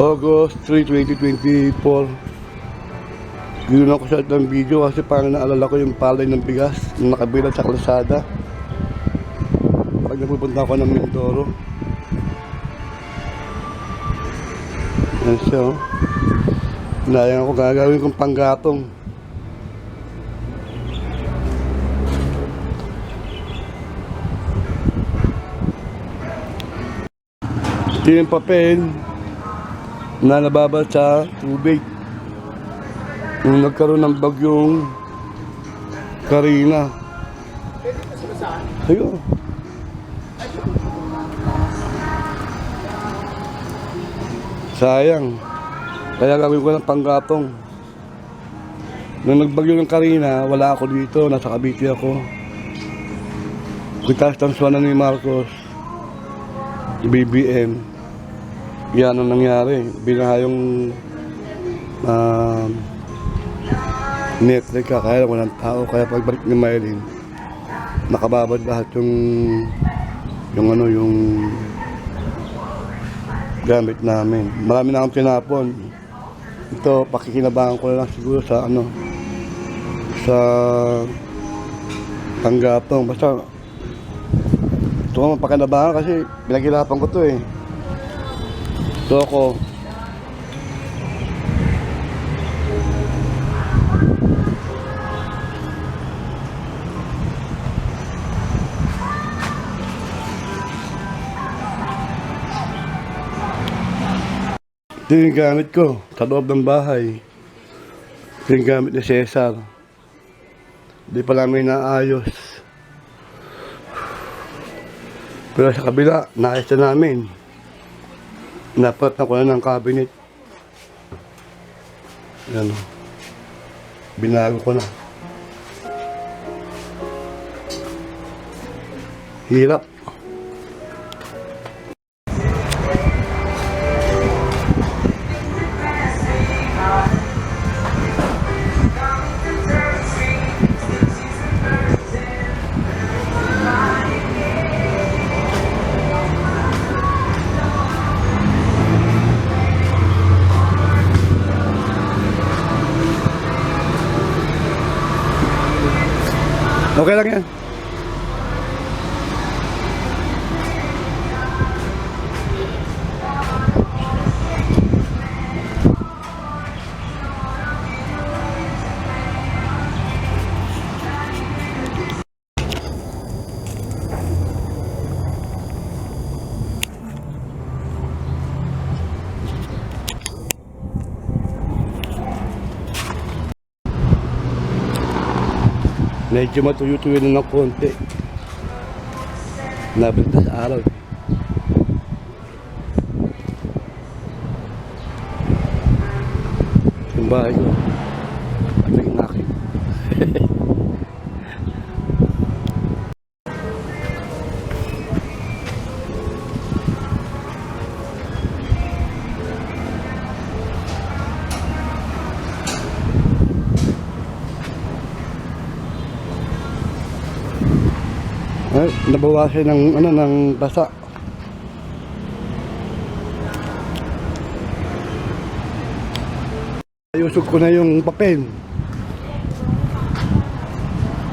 August 3, 2024. Ginawa ko siya ng video kasi parang naalala ko yung palay ng bigas na nakabilang sa kalsada. Pag napupunta ako ng Mindoro. Yan siya oh. Nayang ako gagawin kong panggatong. Ito papel na nababad sa tubig. Nung nagkaroon ng bagyong Karina. Ayun. Sayang. Kaya gagawin ko ng panggatong. Nung nagbagyo ng Karina, wala ako dito. Nasa Cavite ako. Kutas ng ni Marcos. BBM. Yan ang nangyari. Binaha yung um, Netflix ka, kaya lang walang tao. Kaya pagbalik ni Mylene, nakababad lahat yung yung ano, yung gamit namin. Marami na akong tinapon. Ito, pakikinabangan ko lang siguro sa ano, sa panggatong. Basta, ito nga mapakinabangan kasi pinaghirapan ko to eh. Ako, Ito yung gamit ko sa loob ng bahay. Ito yung gamit ni Cesar. Hindi pa namin naayos. Pero sa kabila, naayos na namin. Napat na ko na ng cabinet. Yan o. Binago ko na. Hirap. Okay lang yan. Medyo matuyo-tuyo na ng konti. Labit na sa araw. Yung bahay ko. Ay, nabawasan ng ano ng basa. Ayusog ko na yung papel.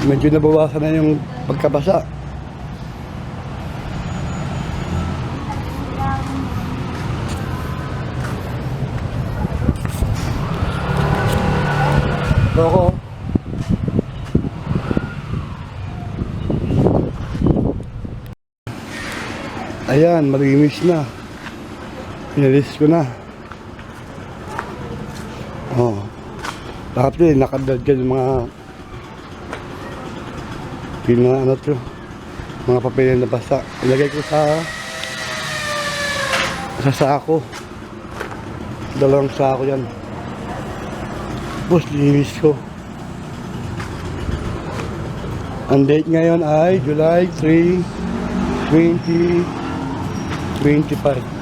Medyo nabawasan na yung pagkabasa. Ito ako. Ayan, malinis na. Pinalis ko na. Oh. Lahat din, nakadad dyan yung mga pina, ano to, mga papel na basa. Ilagay ko sa sa sako. Dalawang sako yan. Tapos linis ko. Ang date ngayon ay July 3, 20 green tipper